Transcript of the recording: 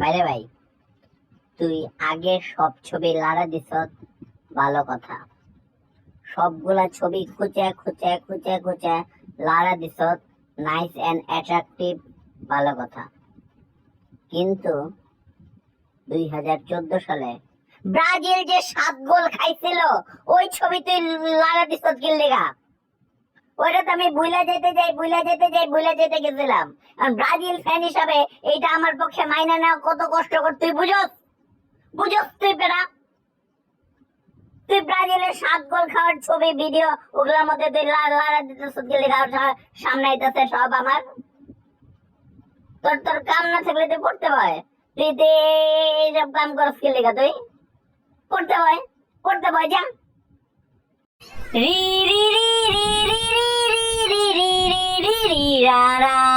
বাইরে ভাই, তুই আগে সব ছবি লাড়া দিছ ভালো কথা। সবগুলা ছবি খুঁচে খুঁচে খুঁচে খুঁচে লাড়া দিছ নাইস এন্ড অ্যাট্রাকটিভ ভালো কথা। কিন্তু দুই হাজার চোদ্দ সালে ব্রাজিল যে সাত গোল খাইছিল, ওই ছবি তুই লাগা দিস কি লেগা ওইটা তো আমি বুইলা যেতে যাই বুইলা যেতে যাই বুইলা যেতে গেছিলাম। ব্রাজিল ফ্যান হিসাবে এইটা আমার পক্ষে মাইনা নেওয়া কত কষ্টকর, তুই বুঝস? বুঝস তুই পেরা? তুই ব্রাজিলের সাত গোল খাওয়ার ছবি, ভিডিও, ওগুলোর মধ্যে তুই দিতে সামনে আইতেছে সব আমার। তোর তোর কাম না থাকলে তুই পড়তে হয়। তুই এইসব কাম করস কি লেগা তুই। পড়তে হয় পড়তে হয়, যা। प्यारा